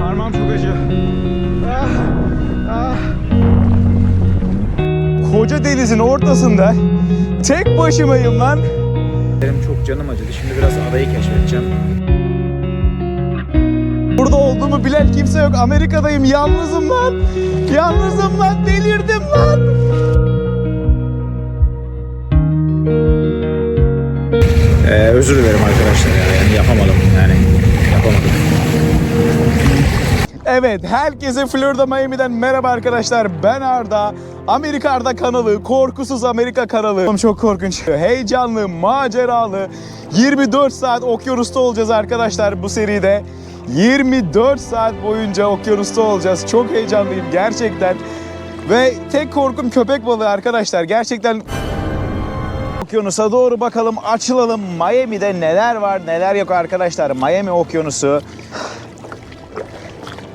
Parmağım çok acıyor. Ah, ah. Koca denizin ortasında tek başımayım lan. Benim çok canım acıdı. Şimdi biraz adayı keşfedeceğim. Burada olduğumu bilen kimse yok. Amerika'dayım. Yalnızım lan. Yalnızım lan. Delirdim lan. Ee, özür dilerim arkadaşlar ya. Yani yapamadım. Yani yapamadım. Evet, herkese Florida Miami'den merhaba arkadaşlar. Ben Arda. Amerika Arda kanalı, Korkusuz Amerika kanalı. Çok korkunç. Heyecanlı, maceralı. 24 saat okyanusta olacağız arkadaşlar bu seride. 24 saat boyunca okyanusta olacağız. Çok heyecanlıyım gerçekten. Ve tek korkum köpek balığı arkadaşlar. Gerçekten okyanusa doğru bakalım, açılalım. Miami'de neler var, neler yok arkadaşlar. Miami okyanusu.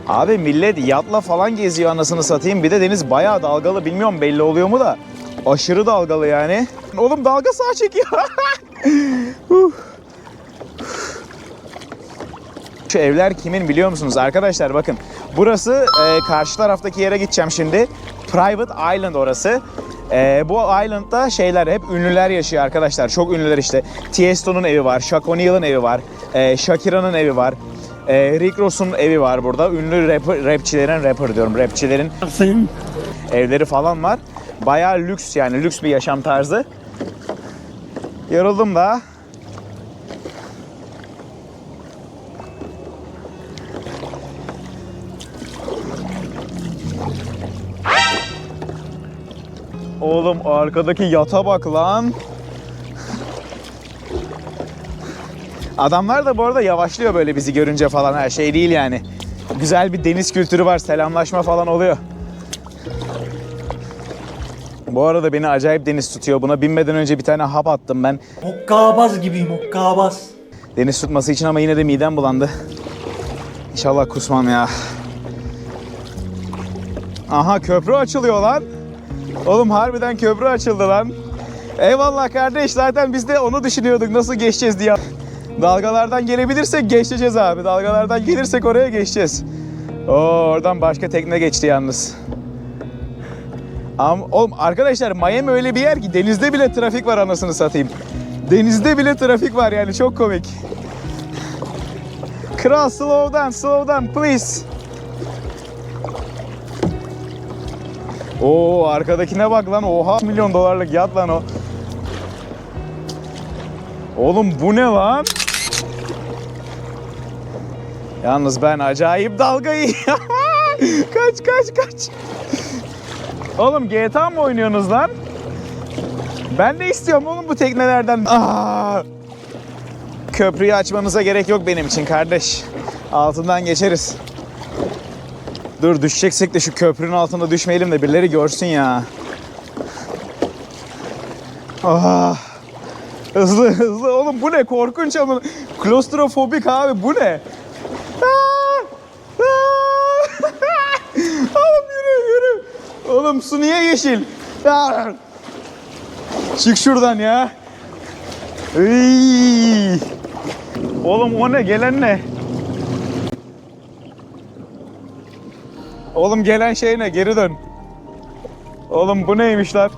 Abi millet yatla falan geziyor anasını satayım. Bir de deniz bayağı dalgalı. Bilmiyorum belli oluyor mu da. Aşırı dalgalı yani. Oğlum dalga sağa çekiyor. Şu evler kimin biliyor musunuz arkadaşlar bakın. Burası e, karşı taraftaki yere gideceğim şimdi. Private Island orası. E, bu island'da şeyler hep ünlüler yaşıyor arkadaşlar. Çok ünlüler işte. Tiesto'nun evi var, Shaq evi var, e, Shakira'nın evi var. E, Rick Ross'un evi var burada. Ünlü rapper, rapçilerin, rapper diyorum, rapçilerin evleri falan var. Bayağı lüks yani lüks bir yaşam tarzı. Yoruldum da. Oğlum arkadaki yata bak lan. Adamlar da bu arada yavaşlıyor böyle bizi görünce falan her şey değil yani. Güzel bir deniz kültürü var, selamlaşma falan oluyor. Bu arada beni acayip deniz tutuyor. Buna binmeden önce bir tane hap attım ben. Hokkabaz gibiyim hokkabaz. Deniz tutması için ama yine de midem bulandı. İnşallah kusmam ya. Aha köprü açılıyor lan. Oğlum harbiden köprü açıldı lan. Eyvallah kardeş zaten biz de onu düşünüyorduk nasıl geçeceğiz diye. Dalgalardan gelebilirsek geçeceğiz abi. Dalgalardan gelirsek oraya geçeceğiz. Oo, oradan başka tekne geçti yalnız. Ama oğlum arkadaşlar Miami öyle bir yer ki denizde bile trafik var anasını satayım. Denizde bile trafik var yani çok komik. Kral slow down, slow down please. Oo arkadakine bak lan oha milyon dolarlık yat lan o. Oğlum bu ne lan? Yalnız ben acayip dalgayı. kaç kaç kaç. Oğlum GTA mı oynuyorsunuz lan? Ben de istiyorum oğlum bu teknelerden. Aa! Köprüyü açmanıza gerek yok benim için kardeş. Altından geçeriz. Dur düşeceksek de şu köprünün altında düşmeyelim de birileri görsün ya. Ah. Hızlı hızlı oğlum bu ne korkunç ama klostrofobik abi bu ne? Ah! Ah! oğlum yürü yürü. Oğlum su niye yeşil? Ah! Çık şuradan ya. Iy. Oğlum o ne? Gelen ne? Oğlum gelen şey ne? Geri dön. Oğlum bu neymiş lan?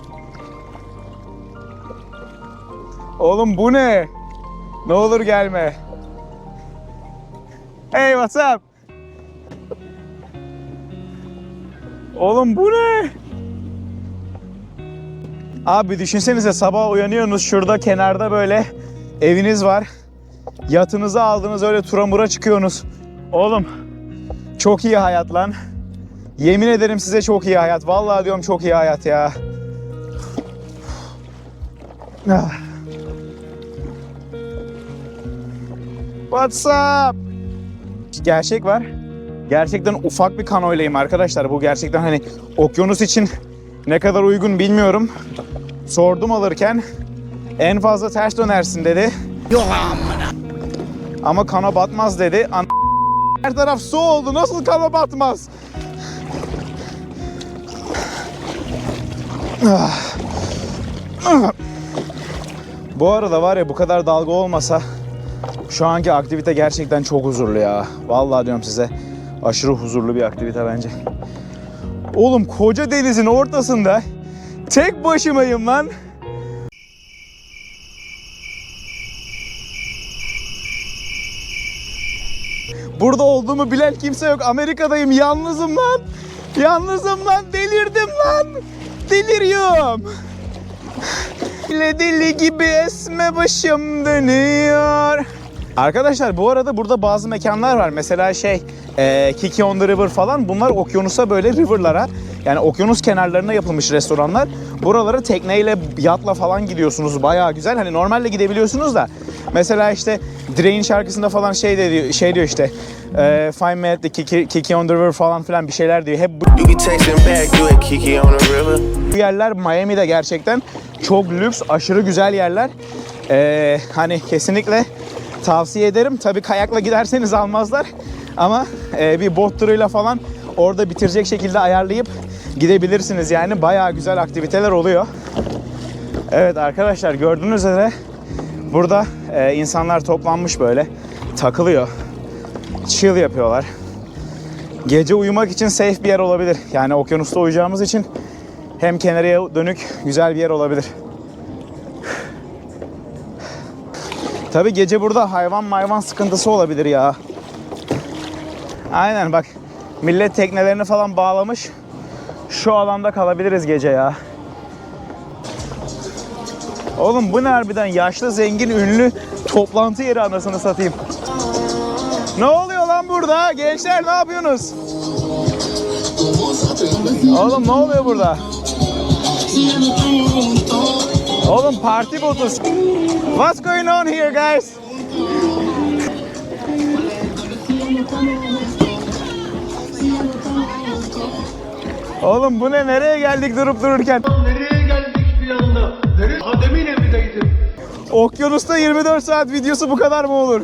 Oğlum bu ne? Ne olur gelme. Hey what's up? Oğlum bu ne? Abi düşünsenize sabah uyanıyorsunuz şurada kenarda böyle eviniz var. Yatınızı aldınız öyle tura mura çıkıyorsunuz. Oğlum çok iyi hayat lan. Yemin ederim size çok iyi hayat. Vallahi diyorum çok iyi hayat ya. Ah. What's up? Gerçek var. Gerçekten ufak bir kanoyleyim arkadaşlar. Bu gerçekten hani okyanus için ne kadar uygun bilmiyorum. Sordum alırken en fazla ters dönersin dedi. Yok Ama kana batmaz dedi. An- Her taraf su oldu. Nasıl kana batmaz? Bu arada var ya bu kadar dalga olmasa Şu anki aktivite gerçekten çok huzurlu ya. Vallahi diyorum size. Aşırı huzurlu bir aktivite bence. Oğlum koca denizin ortasında tek başımayım lan. Burada olduğumu bilen kimse yok. Amerika'dayım. Yalnızım lan. Yalnızım lan. Delirdim lan. Deliriyorum. Deli deli gibi esme başım dönüyor. Arkadaşlar bu arada burada bazı mekanlar var. Mesela şey e, Kiki on the River falan bunlar okyanusa böyle riverlara yani okyanus kenarlarına yapılmış restoranlar. Buralara tekneyle yatla falan gidiyorsunuz. Bayağı güzel. Hani normalde gidebiliyorsunuz da. Mesela işte Drain şarkısında falan şey de diyor, şey diyor işte e, at the Kiki, Kiki on the River falan filan bir şeyler diyor. Hep bu bu yerler Miami'de gerçekten çok lüks, aşırı güzel yerler. Ee, hani kesinlikle tavsiye ederim. Tabii kayakla giderseniz almazlar. Ama e, bir bot turuyla falan orada bitirecek şekilde ayarlayıp gidebilirsiniz. Yani bayağı güzel aktiviteler oluyor. Evet arkadaşlar gördüğünüz üzere burada e, insanlar toplanmış böyle takılıyor. Chill yapıyorlar. Gece uyumak için safe bir yer olabilir. Yani okyanusta uyuyacağımız için hem kenarıya dönük güzel bir yer olabilir. Tabi gece burada hayvan mayvan sıkıntısı olabilir ya. Aynen bak millet teknelerini falan bağlamış. Şu alanda kalabiliriz gece ya. Oğlum bu ne harbiden yaşlı zengin ünlü toplantı yeri anasını satayım. Ne oluyor lan burada? Gençler ne yapıyorsunuz? Oğlum ne oluyor burada? Oğlum parti botu. What's going on here guys? Oğlum bu ne? Nereye geldik durup dururken? Okyanusta 24 saat videosu bu kadar mı olur?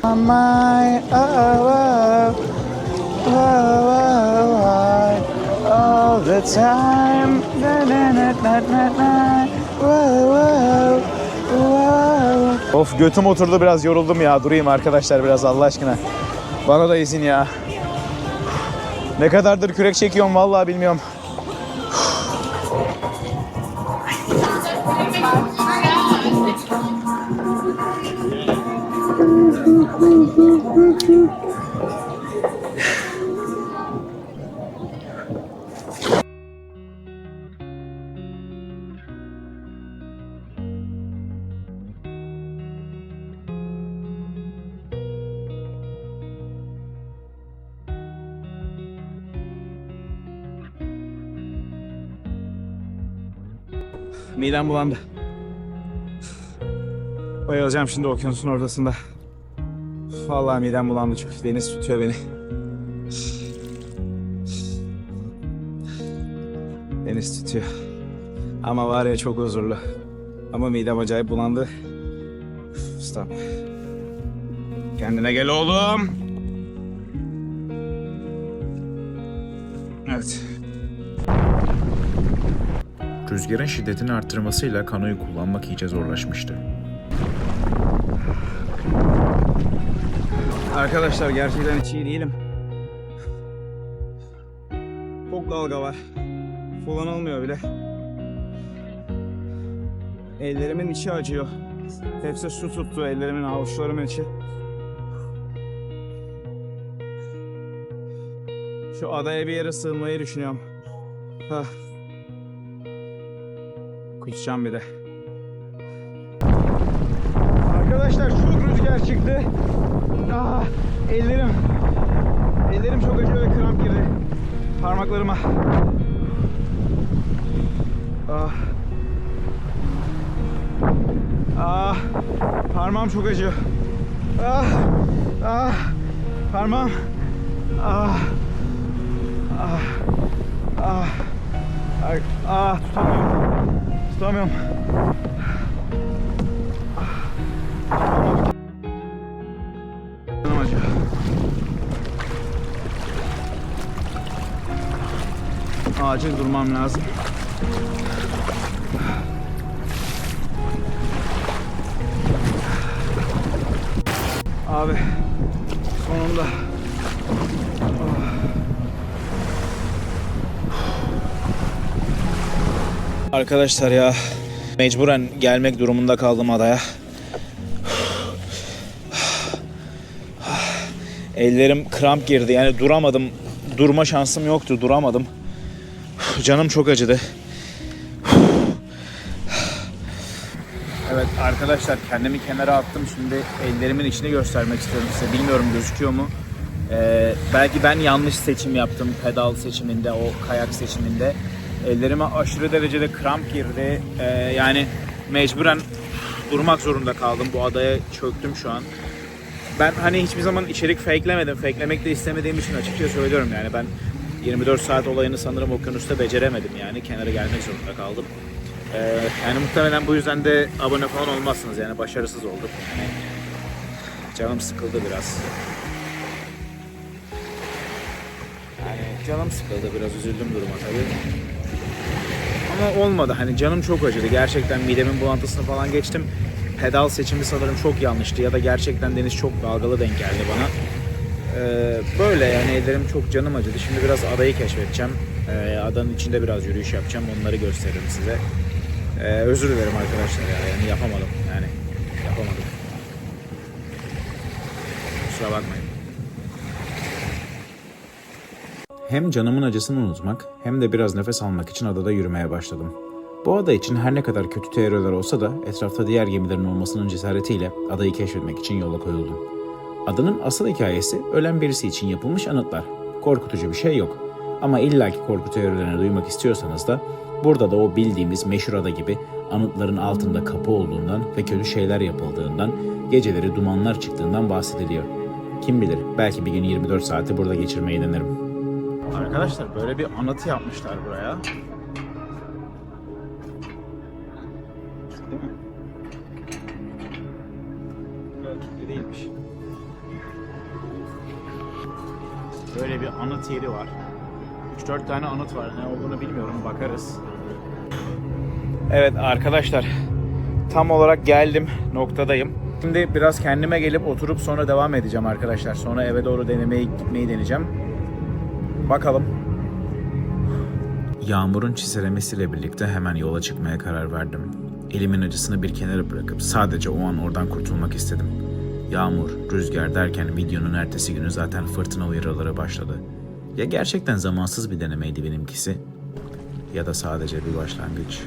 All the time. Of götüm oturdu biraz yoruldum ya. Durayım arkadaşlar biraz Allah aşkına. Bana da izin ya. Ne kadardır kürek çekiyorum vallahi bilmiyorum. Midem bulandı. Bayılacağım şimdi okyanusun ortasında. Vallahi midem bulandı çok. Deniz tutuyor beni. Deniz tutuyor. Ama var ya çok huzurlu. Ama midem acayip bulandı. Stop. Kendine gel oğlum. Evet. Rüzgarın şiddetini arttırmasıyla kanoyu kullanmak iyice zorlaşmıştı. Arkadaşlar gerçekten hiç iyi değilim. Çok dalga var. Kullanılmıyor bile. Ellerimin içi acıyor. Hepsi su tuttu ellerimin avuçlarımın içi. Şu adaya bir yere sığınmayı düşünüyorum. Hah. Kusacağım bir de. Arkadaşlar çok rüzgar çıktı. Ah, ellerim. Ellerim çok acıyor ve kramp girdi. Parmaklarıma. Ah. Ah. Parmağım çok acıyor. Ah. Ah. Parmağım. Ah. Ah. Ah. Ay, Ah, tutamıyorum. Tutamıyorum. Acil durmam lazım. Abi Arkadaşlar ya mecburen gelmek durumunda kaldım adaya. Ellerim kramp girdi yani duramadım. Durma şansım yoktu duramadım. Canım çok acıdı. Evet arkadaşlar kendimi kenara attım. Şimdi ellerimin içini göstermek istiyorum size. Bilmiyorum gözüküyor mu? Ee, belki ben yanlış seçim yaptım pedal seçiminde, o kayak seçiminde. Ellerime aşırı derecede kramp girdi. Ee, yani mecburen durmak zorunda kaldım. Bu adaya çöktüm şu an. Ben hani hiçbir zaman içerik fakelemedim. Fakelemek de istemediğim için açıkça söylüyorum yani ben 24 saat olayını sanırım okyanusta beceremedim yani kenara gelmek zorunda kaldım. Ee, yani muhtemelen bu yüzden de abone falan olmazsınız yani başarısız olduk yani. Canım sıkıldı biraz. Yani canım sıkıldı biraz üzüldüm duruma tabii. Ama olmadı hani canım çok acıdı gerçekten midemin bulantısını falan geçtim. Pedal seçimi sanırım çok yanlıştı ya da gerçekten deniz çok dalgalı denk geldi bana. Ee, böyle yani ellerim çok canım acıdı. Şimdi biraz adayı keşfedeceğim. Ee, adanın içinde biraz yürüyüş yapacağım. Onları gösteririm size. Ee, özür dilerim arkadaşlar ya. Yani yapamadım. Yani yapamadım. Kusura bakmayın. Hem canımın acısını unutmak hem de biraz nefes almak için adada yürümeye başladım. Bu ada için her ne kadar kötü teoriler olsa da etrafta diğer gemilerin olmasının cesaretiyle adayı keşfetmek için yola koyuldum. Adanın asıl hikayesi ölen birisi için yapılmış anıtlar. Korkutucu bir şey yok. Ama illaki korku teorilerini duymak istiyorsanız da burada da o bildiğimiz meşhur ada gibi anıtların altında kapı olduğundan ve kötü şeyler yapıldığından, geceleri dumanlar çıktığından bahsediliyor. Kim bilir belki bir gün 24 saati burada geçirmeyi denerim. Arkadaşlar böyle bir anıtı yapmışlar buraya. De değilmiş. Böyle bir anıt yeri var. 3-4 tane anıt var. Ne olduğunu bilmiyorum. Bakarız. Evet arkadaşlar. Tam olarak geldim. Noktadayım. Şimdi biraz kendime gelip oturup sonra devam edeceğim arkadaşlar. Sonra eve doğru denemeye gitmeyi deneyeceğim. Bakalım. Yağmurun çiselemesiyle birlikte hemen yola çıkmaya karar verdim. Elimin acısını bir kenara bırakıp sadece o an oradan kurtulmak istedim. Yağmur, rüzgar derken videonun ertesi günü zaten fırtına uyarıları başladı. Ya gerçekten zamansız bir denemeydi benimkisi ya da sadece bir başlangıç.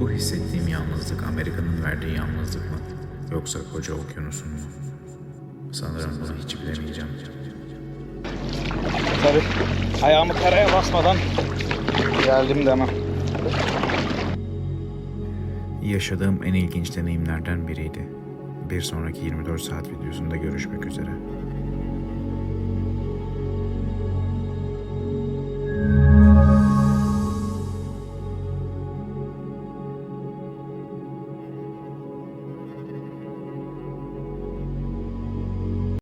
Bu hissettiğim yalnızlık Amerika'nın verdiği yalnızlık mı? Yoksa koca okyanusun mu? Sanırım bunu hiç bilemeyeceğim. Tabii ayağımı karaya basmadan geldim demem. Yaşadığım en ilginç deneyimlerden biriydi. Bir sonraki 24 saat videosunda görüşmek üzere.